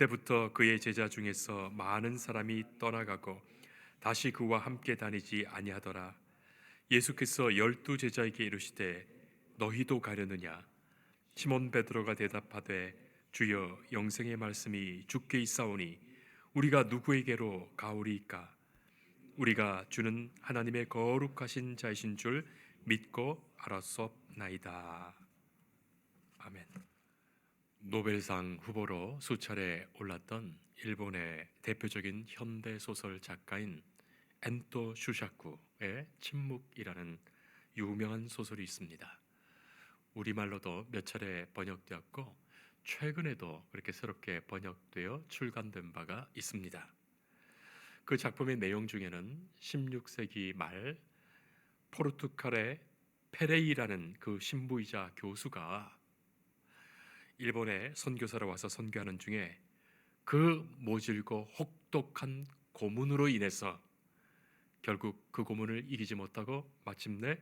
그때부터 그의 제자 중에서 많은 사람이 떠나가고 다시 그와 함께 다니지 아니하더라. 예수께서 열두 제자에게 이르시되 너희도 가려느냐? 시몬 베드로가 대답하되 주여 영생의 말씀이 주께 있사오니 우리가 누구에게로 가오리이까? 우리가 주는 하나님의 거룩하신 자이신 줄 믿고 알았옵나이다. 아멘. 노벨상 후보로 수차례 올랐던 일본의 대표적인 현대 소설 작가인 엔토 슈샤쿠의 침묵이라는 유명한 소설이 있습니다. 우리말로도 몇 차례 번역되었고 최근에도 그렇게 새롭게 번역되어 출간된 바가 있습니다. 그 작품의 내용 중에는 16세기 말 포르투갈의 페레이라는 그 신부이자 교수가 일본에 선교사로 와서 선교하는 중에 그 모질고 혹독한 고문으로 인해서 결국 그 고문을 이기지 못하고 마침내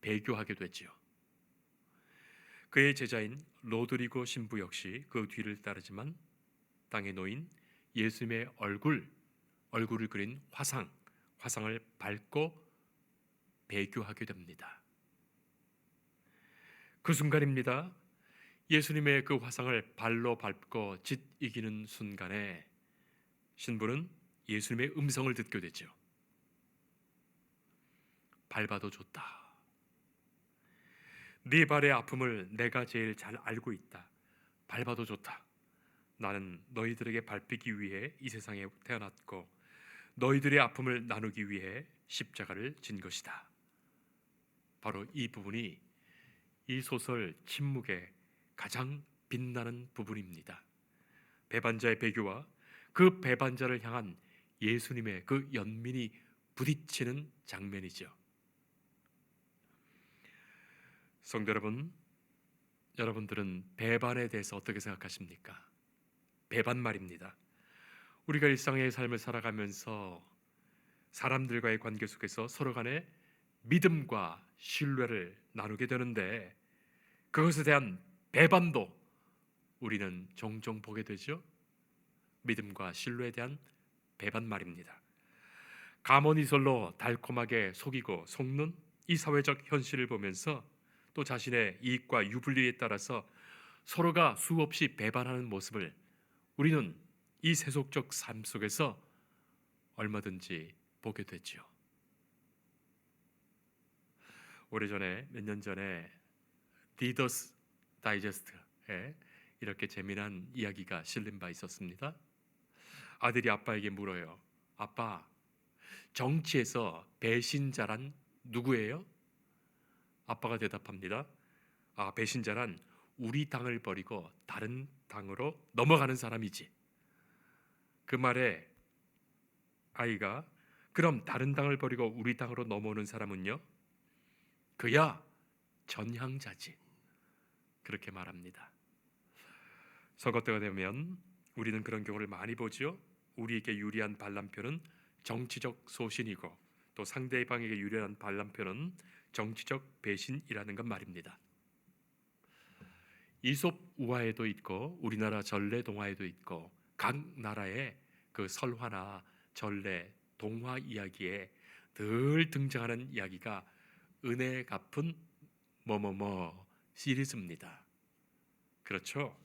배교하게 됐지요. 그의 제자인 로드리고 신부 역시 그 뒤를 따르지만 땅에 놓인 예수님의 얼굴, 얼굴을 그린 화상, 화상을 밟고 배교하게 됩니다. 그 순간입니다. 예수님의 그 화상을 발로 밟고 짓 이기는 순간에 신부는 예수님의 음성을 듣게 되죠. 밟아도 좋다. 네 발의 아픔을 내가 제일 잘 알고 있다. 밟아도 좋다. 나는 너희들에게 밟히기 위해 이 세상에 태어났고 너희들의 아픔을 나누기 위해 십자가를 진 것이다. 바로 이 부분이 이 소설 침묵의 가장 빛나는 부분입니다. 배반자의 배교와 그 배반자를 향한 예수님의 그 연민이 부딪히는 장면이죠. 성도 여러분, 여러분들은 배반에 대해서 어떻게 생각하십니까? 배반 말입니다. 우리가 일상의 삶을 살아가면서 사람들과의 관계 속에서 서로 간에 믿음과 신뢰를 나누게 되는데 그것에 대한 배반도 우리는 종종 보게 되죠. 믿음과 신뢰에 대한 배반 말입니다. 가모니설로 달콤하게 속이고 속는 이 사회적 현실을 보면서 또 자신의 이익과 유불리에 따라서 서로가 수없이 배반하는 모습을 우리는 이 세속적 삶 속에서 얼마든지 보게 되지요. 오래전에 몇 년 전에 디더스 다이제스트에 이렇게 재미난 이야기가 실린 바 있었습니다. 아들이 아빠에게 물어요. 아빠, 정치에서 배신자란 누구예요? 아빠가 대답합니다. 아, 배신자란 우리 당을 버리고 다른 당으로 넘어가는 사람이지. 그 말에 아이가 그럼 다른 당을 버리고 우리 당으로 넘어오는 사람은요? 그야 전향자지. 그렇게 말합니다. 선거 때가 되면 우리는 그런 경우를 많이 보지요. 우리에게 유리한 반란표는 정치적 소신이고 또 상대방에게 유리한 반란표는 정치적 배신이라는 것 말입니다. 이솝 우화에도 있고 우리나라 전래 동화에도 있고 각 나라의 그 설화나 전래 동화 이야기에 늘 등장하는 이야기가 은혜 갚은 뭐뭐뭐 시리즈입니다. 그렇죠?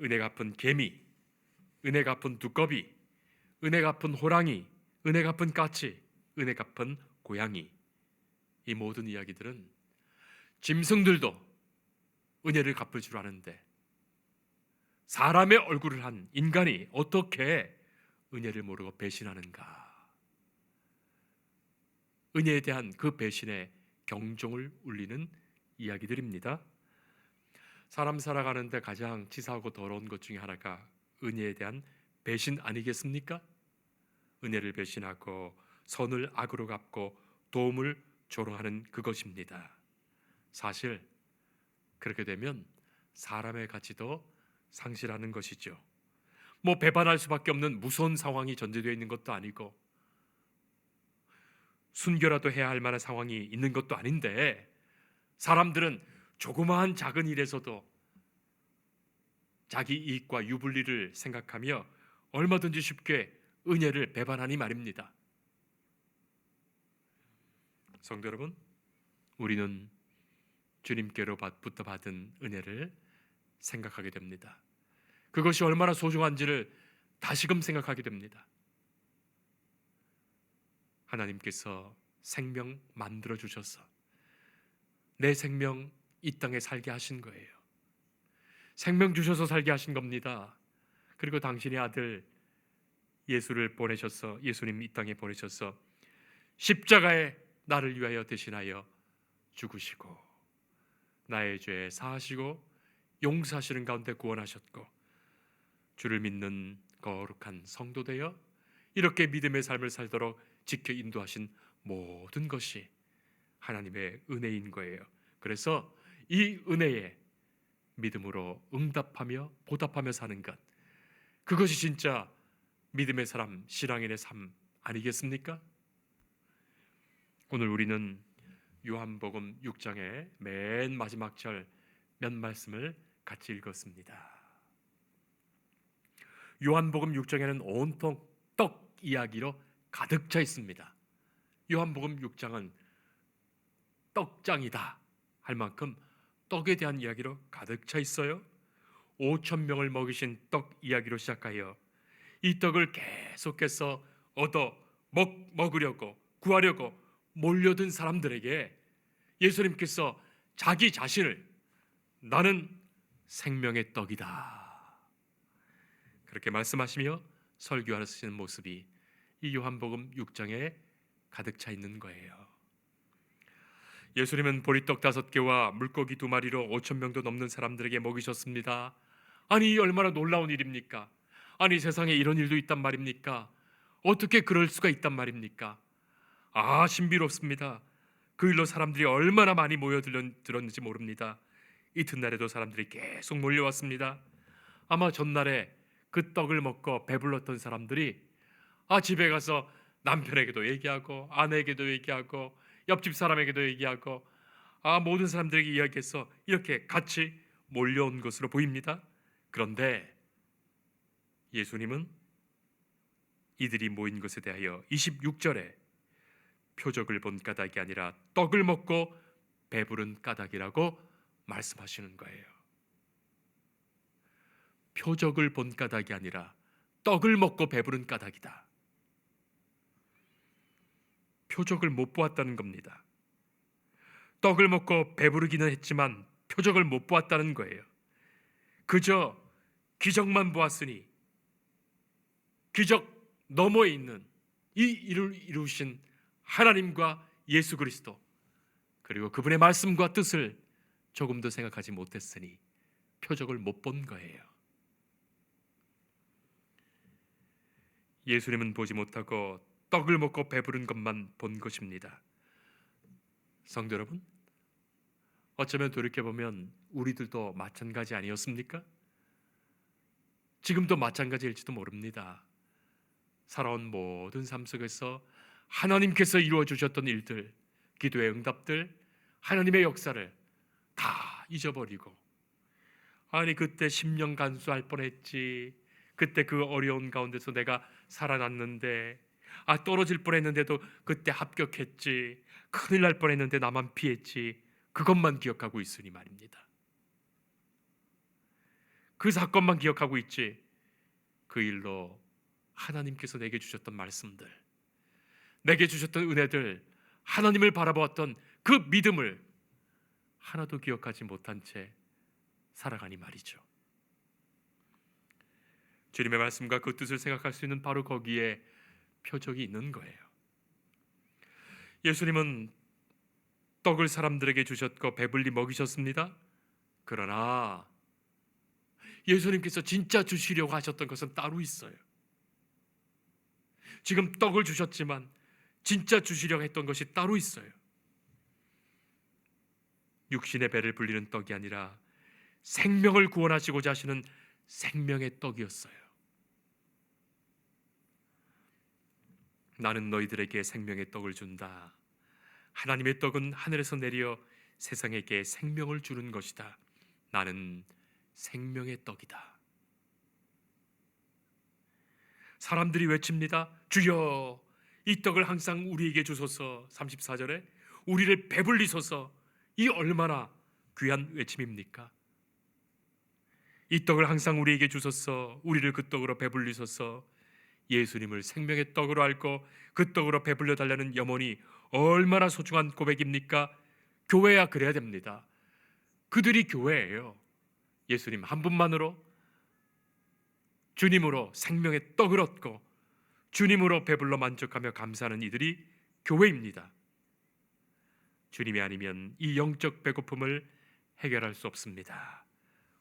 은혜 갚은 개미, 은혜 갚은 두꺼비, 은혜 갚은 호랑이, 은혜 갚은 까치, 은혜 갚은 고양이. 이 모든 이야기들은 짐승들도 은혜를 갚을 줄 아는데 사람의 얼굴을 한 인간이 어떻게 은혜를 모르고 배신하는가? 은혜에 대한 그 배신의 경종을 울리는 이야기들입니다. 사람 살아가는데 가장 치사하고 더러운 것 중에 하나가 은혜에 대한 배신 아니겠습니까? 은혜를 배신하고 선을 악으로 갚고 도움을 조롱하는 그것입니다. 사실 그렇게 되면 사람의 가치도 상실하는 것이죠. 뭐 배반할 수밖에 없는 무서운 상황이 전제되어 있는 것도 아니고 순교라도 해야 할 만한 상황이 있는 것도 아닌데 사람들은 조그마한 작은 일에서도 자기 이익과 유불리를 생각하며 얼마든지 쉽게 은혜를 배반하니 말입니다. 성도 여러분, 우리는 주님께로부터 받은 은혜를 생각하게 됩니다. 그것이 얼마나 소중한지를 다시금 생각하게 됩니다. 하나님께서 생명 만들어 주셔서 내 생명 이 땅에 살게 하신 거예요. 생명 주셔서 살게 하신 겁니다. 그리고 당신의 아들 예수를 보내셔서 예수님 이 땅에 보내셔서 십자가에 나를 위하여 대신하여 죽으시고 나의 죄 사하시고 용서하시는 가운데 구원하셨고 주를 믿는 거룩한 성도 되어 이렇게 믿음의 삶을 살도록 지켜 인도하신 모든 것이 하나님의 은혜인 거예요. 그래서 이 은혜에 믿음으로 응답하며 보답하며 사는 것 그것이 진짜 믿음의 사람 신앙인의 삶 아니겠습니까? 오늘 우리는 요한복음 6장의 맨 마지막 절 몇 말씀을 같이 읽었습니다. 요한복음 6장에는 온통 떡 이야기로 가득 차 있습니다. 요한복음 6장은 떡장이다 할 만큼 떡에 대한 이야기로 가득 차 있어요. 5천 명을 먹이신 떡 이야기로 시작하여 이 떡을 계속해서 얻어 먹 먹으려고 구하려고 몰려든 사람들에게 예수님께서 자기 자신을 나는 생명의 떡이다. 그렇게 말씀하시며 설교하시는 모습이 이 요한복음 6장에 가득 차 있는 거예요. 예수님은 보리떡 다섯 개와 물고기 두 마리로 5천 명도 넘는 사람들에게 먹이셨습니다. 아니 이 얼마나 놀라운 일입니까? 아니 세상에 이런 일도 있단 말입니까? 어떻게 그럴 수가 있단 말입니까? 아 신비롭습니다. 그 일로 사람들이 얼마나 많이 모여들었는지 모릅니다. 이튿날에도 사람들이 계속 몰려왔습니다. 아마 전날에 그 떡을 먹고 배불렀던 사람들이 아 집에 가서 남편에게도 얘기하고 아내에게도 얘기하고 옆집 사람에게도 얘기하고 아 모든 사람들에게 이야기해서 이렇게 같이 몰려온 것으로 보입니다. 그런데 예수님은 이들이 모인 것에 대하여 26절에 표적을 본 까닭이 아니라 떡을 먹고 배부른 까닭이라고 말씀하시는 거예요. 표적을 본 까닭이 아니라 떡을 먹고 배부른 까닭이다. 표적을 못 보았다는 겁니다. 떡을 먹고 배부르기는 했지만 표적을 못 보았다는 거예요. 그저 기적만 보았으니 기적 너머에 있는 이 일을 이루신 하나님과 예수 그리스도 그리고 그분의 말씀과 뜻을 조금 더 생각하지 못했으니 표적을 못 본 거예요. 예수님은 보지 못하고 떡을 먹고 배부른 것만 본 것입니다. 성도 여러분, 어쩌면 돌이켜 보면 우리들도 마찬가지 아니었습니까? 지금도 마찬가지일지도 모릅니다. 살아온 모든 삶 속에서 하나님께서 이루어 주셨던 일들, 기도의 응답들, 하나님의 역사를 다 잊어버리고 아니 그때 10년 간수할 뻔했지. 그때 그 어려운 가운데서 내가 살아났는데 아 떨어질 뻔했는데도 그때 합격했지. 큰일 날 뻔했는데 나만 피했지. 그것만 기억하고 있으니 말입니다. 그 사건만 기억하고 있지. 그 일로 하나님께서 내게 주셨던 말씀들, 내게 주셨던 은혜들, 하나님을 바라보았던 그 믿음을 하나도 기억하지 못한 채 살아가니 말이죠. 주님의 말씀과 그 뜻을 생각할 수 있는 바로 거기에 표적이 있는 거예요. 예수님은 떡을 사람들에게 주셨고 배불리 먹이셨습니다. 그러나 예수님께서 진짜 주시려고 하셨던 것은 따로 있어요. 지금 떡을 주셨지만 진짜 주시려고 했던 것이 따로 있어요. 육신의 배를 불리는 떡이 아니라 생명을 구원하시고자 하시는 생명의 떡이었어요. 나는 너희들에게 생명의 떡을 준다. 하나님의 떡은 하늘에서 내려 세상에게 생명을 주는 것이다. 나는 생명의 떡이다. 사람들이 외칩니다. 주여, 이 떡을 항상 우리에게 주소서. 34절에 우리를 배불리소서. 이 얼마나 귀한 외침입니까? 이 떡을 항상 우리에게 주소서. 우리를 그 떡으로 배불리소서. 예수님을 생명의 떡으로 알고 그 떡으로 배불려 달라는 염원이 얼마나 소중한 고백입니까? 교회야 그래야 됩니다. 그들이 교회예요. 예수님 한 분만으로 주님으로 생명의 떡을 얻고 주님으로 배불러 만족하며 감사하는 이들이 교회입니다. 주님이 아니면 이 영적 배고픔을 해결할 수 없습니다.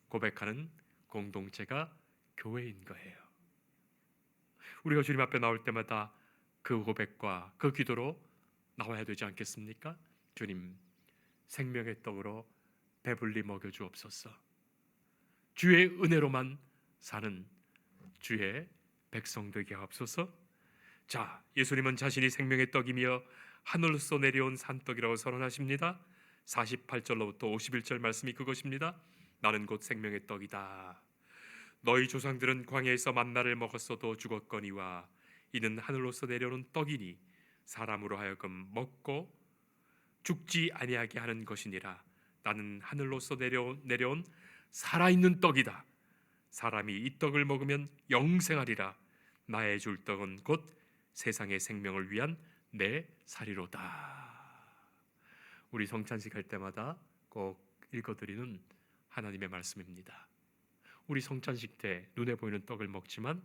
고백하는 공동체가 교회인 거예요. 우리가 주님 앞에 나올 때마다 그 고백과 그 기도로 나와야 되지 않겠습니까? 주님, 생명의 떡으로 배불리 먹여 주옵소서. 주의 은혜로만 사는 주의 백성 되게 하옵소서. 자, 예수님은 자신이 생명의 떡이며 하늘로서 내려온 산떡이라고 선언하십니다. 48절로부터 51절 말씀이 그것입니다. 나는 곧 생명의 떡이다. 너희 조상들은 광야에서 만나를 먹었어도 죽었거니와 이는 하늘로서 내려오는 떡이니 사람으로 하여금 먹고 죽지 아니하게 하는 것이니라. 나는 하늘로서 내려온, 내려온 살아있는 떡이다. 사람이 이 떡을 먹으면 영생하리라. 나의 줄 떡은 곧 세상의 생명을 위한 내 살이로다. 우리 성찬식 할 때마다 꼭 읽어드리는 하나님의 말씀입니다. 우리 성찬식 때 눈에 보이는 떡을 먹지만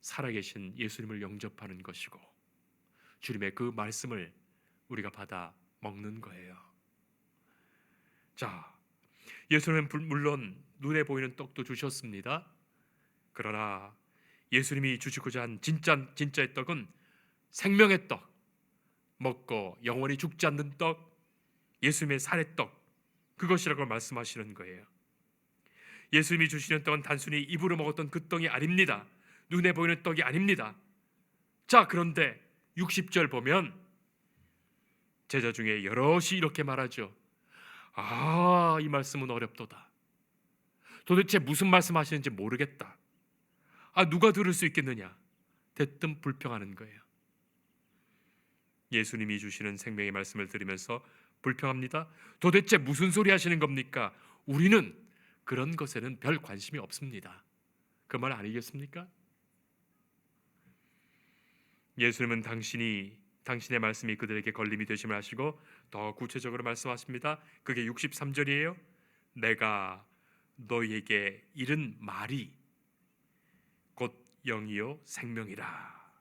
살아계신 예수님을 영접하는 것이고 주님의 그 말씀을 우리가 받아 먹는 거예요. 자, 예수님은 불- 물론 눈에 보이는 떡도 주셨습니다. 그러나 예수님이 주시고자 한 진짜 진짜의 떡은 생명의 떡, 먹고 영원히 죽지 않는 떡, 예수님의 살의 떡, 그것이라고 말씀하시는 거예요. 예수님이 주시는 떡은 단순히 입으로 먹었던 그 떡이 아닙니다. 눈에 보이는 떡이 아닙니다. 자, 그런데 60절 보면 제자 중에 여럿이 이렇게 말하죠. 아, 이 말씀은 어렵도다. 도대체 무슨 말씀 하시는지 모르겠다. 아, 누가 들을 수 있겠느냐? 대뜸 불평하는 거예요. 예수님이 주시는 생명의 말씀을 들으면서 불평합니다. 도대체 무슨 소리 하시는 겁니까? 우리는 그런 것에는 별 관심이 없습니다. 그 말 아니겠습니까? 예수님은 당신이 당신의 말씀이 그들에게 걸림이 되심을 하시고 더 구체적으로 말씀하십니다. 그게 63절이에요. 내가 너희에게 이른 말이 곧 영이요 생명이라.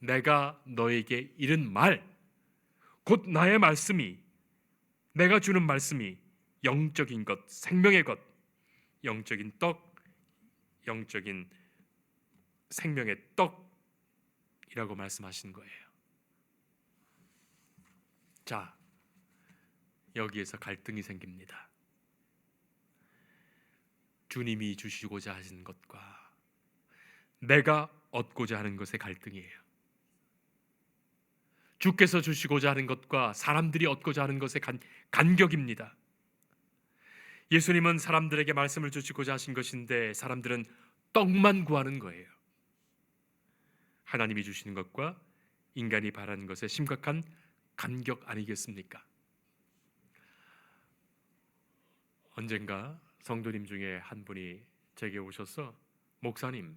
내가 너에게 이른 말, 곧 나의 말씀이 내가 주는 말씀이 영적인 것, 생명의 것, 영적인 떡, 영적인 생명의 떡이라고 말씀하신 거예요. 자, 여기에서 갈등이 생깁니다. 주님이 주시고자 하신 것과 내가 얻고자 하는 것의 갈등이에요. 주께서 주시고자 하는 것과 사람들이 얻고자 하는 것의 간, 간격입니다. 예수님은 사람들에게 말씀을 주시고자 하신 것인데 사람들은 떡만 구하는 거예요. 하나님이 주시는 것과 인간이 바라는 것의 심각한 간격 아니겠습니까? 언젠가 성도님 중에 한 분이 제게 오셔서 목사님,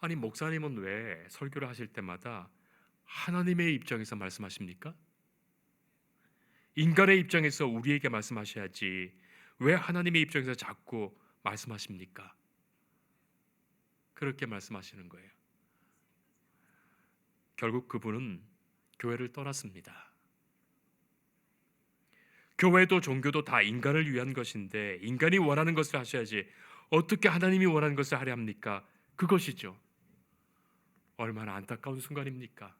아니 목사님은 왜 설교를 하실 때마다 하나님의 입장에서 말씀하십니까? 인간의 입장에서 우리에게 말씀하셔야지 왜 하나님의 입장에서 자꾸 말씀하십니까? 그렇게 말씀하시는 거예요. 결국 그분은 교회를 떠났습니다. 교회도 종교도 다 인간을 위한 것인데 인간이 원하는 것을 하셔야지 어떻게 하나님이 원하는 것을 하려 합니까? 그것이죠. 얼마나 안타까운 순간입니까?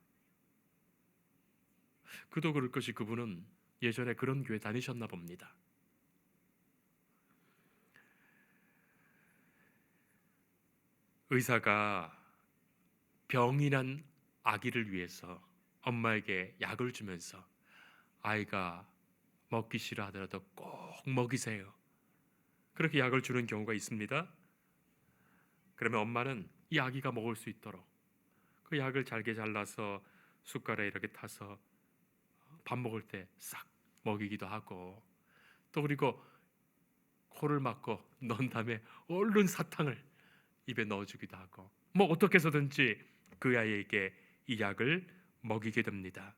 그도 그럴 것이 그분은 예전에 그런 교회 다니셨나 봅니다. 의사가 병이 난 아기를 위해서 엄마에게 약을 주면서 아이가 먹기 싫어하더라도 꼭 먹이세요. 그렇게 약을 주는 경우가 있습니다. 그러면 엄마는 이 아기가 먹을 수 있도록 그 약을 잘게 잘라서 숟가락에 이렇게 타서 밥 먹을 때 싹 먹이기도 하고 또 그리고 코를 막고 넣은 다음에 얼른 사탕을 입에 넣어주기도 하고 뭐 어떻게 해서든지 그 아이에게 이 약을 먹이게 됩니다.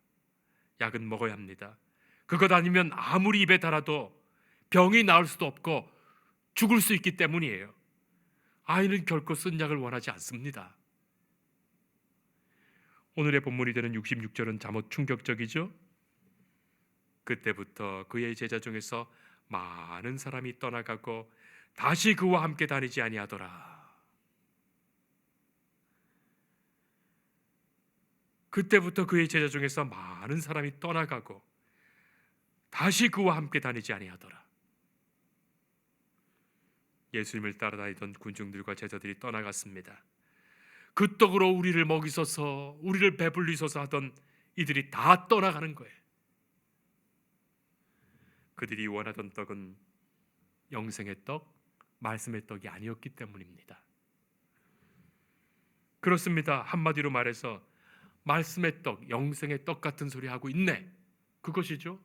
약은 먹어야 합니다. 그것 아니면 아무리 입에 달아도 병이 나을 수도 없고 죽을 수 있기 때문이에요. 아이는 결코 쓴 약을 원하지 않습니다. 오늘의 본문이 되는 66절은 잠옷 충격적이죠. 그때부터 그의 제자 중에서 많은 사람이 떠나가고 다시 그와 함께 다니지 아니하더라. 그때부터 그의 제자 중에서 많은 사람이 떠나가고 다시 그와 함께 다니지 아니하더라. 예수님을 따라다니던 군중들과 제자들이 떠나갔습니다. 그 떡으로 우리를 먹이소서, 우리를 배불리소서 하던 이들이 다 떠나가는 거예요. 그들이 원하던 떡은 영생의 떡, 말씀의 떡이 아니었기 때문입니다. 그렇습니다. 한마디로 말해서 말씀의 떡, 영생의 떡 같은 소리 하고 있네. 그것이죠.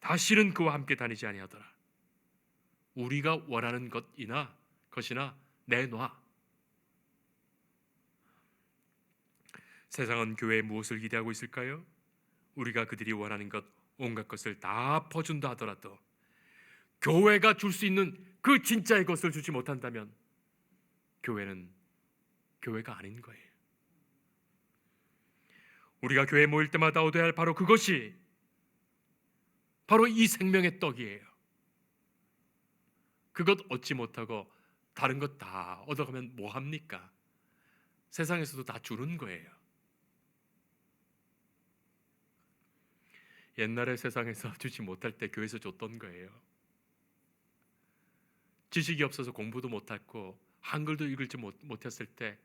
다시는 그와 함께 다니지 아니하더라. 우리가 원하는 것이나 것이나 내놔. 세상은 교회에 무엇을 기대하고 있을까요? 우리가 그들이 원하는 것 온갖 것을 다 퍼준다 하더라도 교회가 줄 수 있는 그 진짜의 것을 주지 못한다면 교회는 교회가 아닌 거예요. 우리가 교회 모일 때마다 얻어야 할 바로 그것이 바로 이 생명의 떡이에요. 그것 얻지 못하고 다른 것 다 얻어가면 뭐 합니까? 세상에서도 다 주는 거예요. 옛날에 세상에서 주지 못할 때 교회에서 줬던 거예요. 지식이 없어서 공부도 못했고 한글도 읽을지 못, 못했을 때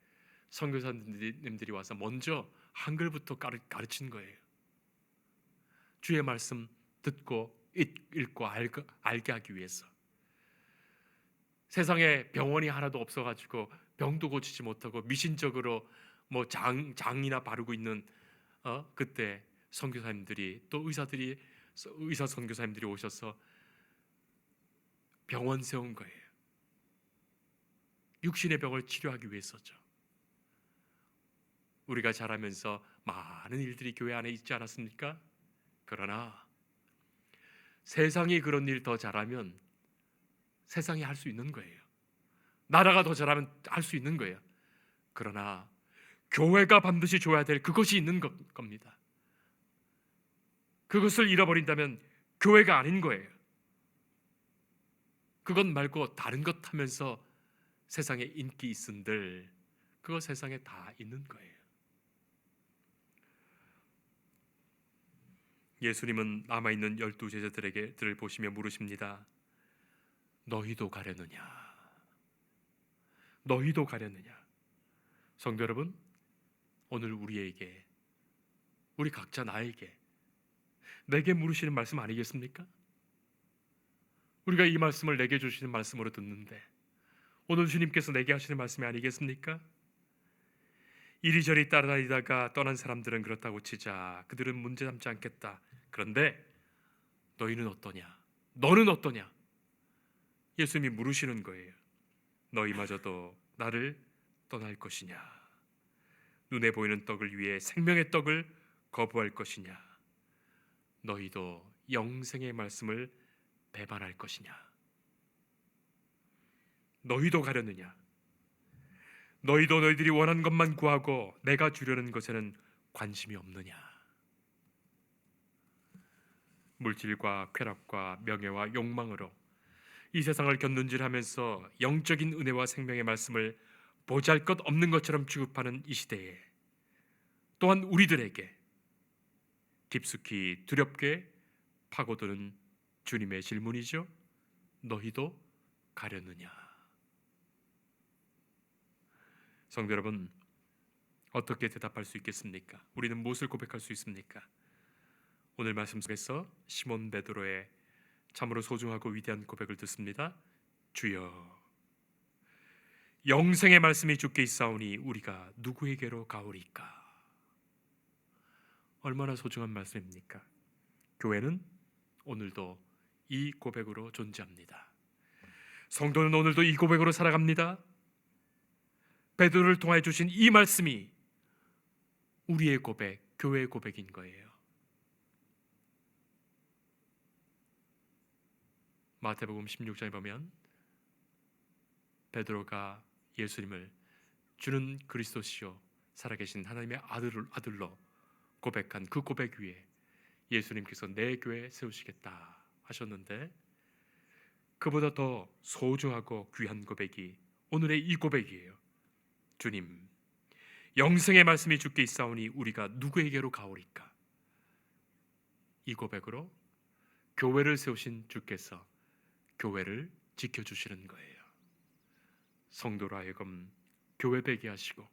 선교사님들이 와서 먼저 한글부터 가르친 거예요. 주의 말씀 듣고 읽고 알게 하기 위해서 세상에 병원이 하나도 없어가지고 병도 고치지 못하고 미신적으로 뭐 장 장이나 바르고 있는 어 그때 선교사님들이 또 의사들이 의사 선교사님들이 오셔서 병원 세운 거예요. 육신의 병을 치료하기 위해서죠. 우리가 자라면서 많은 일들이 교회 안에 있지 않았습니까? 그러나 세상이 그런 일 더 잘하면 세상이 할 수 있는 거예요. 나라가 더 잘하면 할 수 있는 거예요. 그러나 교회가 반드시 줘야 될 그것이 있는 것, 겁니다. 그것을 잃어버린다면 교회가 아닌 거예요. 그것 말고 다른 것 하면서 세상에 인기 있은들 그거 세상에 다 있는 거예요. 예수님은 남아 있는 열두 제자들에게 들을 보시며 물으십니다. 너희도 가려느냐? 너희도 가려느냐? 성도 여러분, 오늘 우리에게 우리 각자 나에게 내게 물으시는 말씀 아니겠습니까? 우리가 이 말씀을 내게 주시는 말씀으로 듣는데 오늘 주님께서 내게 하시는 말씀이 아니겠습니까? 이리저리 따라다니다가 떠난 사람들은 그렇다고 치자 그들은 문제 삼지 않겠다. 그런데 너희는 어떠냐? 너는 어떠냐? 예수님이 물으시는 거예요. 너희마저도 나를 떠날 것이냐? 눈에 보이는 떡을 위해 생명의 떡을 거부할 것이냐? 너희도 영생의 말씀을 배반할 것이냐? 너희도 가려느냐? 너희도 너희들이 원하는 것만 구하고 내가 주려는 것에는 관심이 없느냐? 물질과 쾌락과 명예와 욕망으로 이 세상을 견눈질하면서 영적인 은혜와 생명의 말씀을 보잘것 없는 것처럼 취급하는 이 시대에 또한 우리들에게 깊숙이 두렵게 파고드는 주님의 질문이죠. 너희도 가려느냐? 성도 여러분, 어떻게 대답할 수 있겠습니까? 우리는 무엇을 고백할 수 있습니까? 오늘 말씀 속에서 시몬 베드로의 참으로 소중하고 위대한 고백을 듣습니다. 주여, 영생의 말씀이 주께 있사오니 우리가 누구에게로 가오리까? 얼마나 소중한 말씀입니까? 교회는 오늘도 이 고백으로 존재합니다. 성도는 오늘도 이 고백으로 살아갑니다. 베드로를 통해 주신 이 말씀이 우리의 고백, 교회의 고백인 거예요. 마태복음 16장에 보면 베드로가 예수님을 주는 그리스도시요 살아계신 하나님의 아들을 아들로 고백한 그 고백 위에 예수님께서 내 교회 세우시겠다 하셨는데 그보다 더 소중하고 귀한 고백이 오늘의 이 고백이에요. 주님, 영생의 말씀이 주께 있사오니 우리가 누구에게로 가오리까? 이 고백으로 교회를 세우신 주께서 교회를 지켜 주시는 거예요. 성도로 하여금 교회 되게 하시고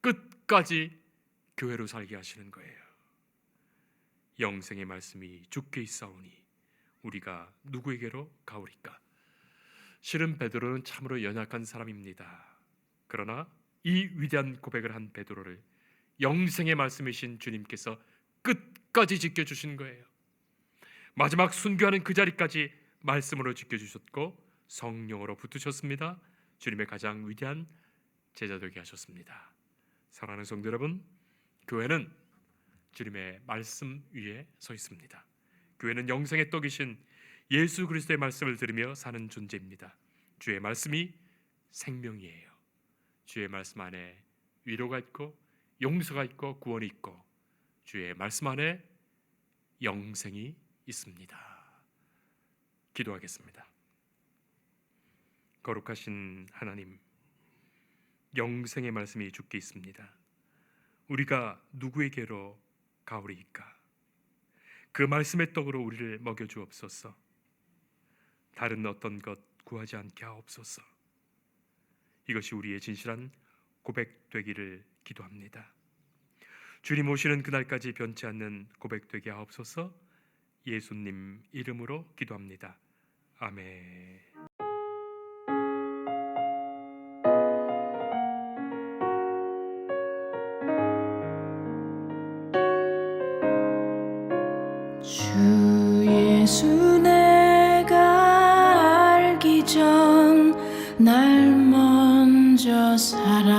끝까지 교회로 살게 하시는 거예요. 영생의 말씀이 주께 있사오니 우리가 누구에게로 가오리까? 실은 베드로는 참으로 연약한 사람입니다. 그러나 이 위대한 고백을 한 베드로를 영생의 말씀이신 주님께서 끝까지 지켜 주신 거예요. 마지막 순교하는 그 자리까지 말씀으로 지켜 주셨고 성령으로 붙으셨습니다. 주님의 가장 위대한 제자 되게 하셨습니다. 사랑하는 성도 여러분, 교회는 주님의 말씀 위에 서 있습니다. 교회는 영생의 떡이신 예수 그리스도의 말씀을 들으며 사는 존재입니다. 주의 말씀이 생명이에요. 주의 말씀 안에 위로가 있고 용서가 있고 구원이 있고 주의 말씀 안에 영생이 있습니다. 기도하겠습니다. 거룩하신 하나님, 영생의 말씀이 주께 있습니다. 우리가 누구에게로 가오리이까? 그 말씀의 떡으로 우리를 먹여 주옵소서. 다른 어떤 것 구하지 않게 하옵소서. 이것이 우리의 진실한 고백되기를 기도합니다. 주님 오시는 그날까지 변치 않는 고백되게 하옵소서. 예수님 이름으로 기도합니다. 아멘. 내가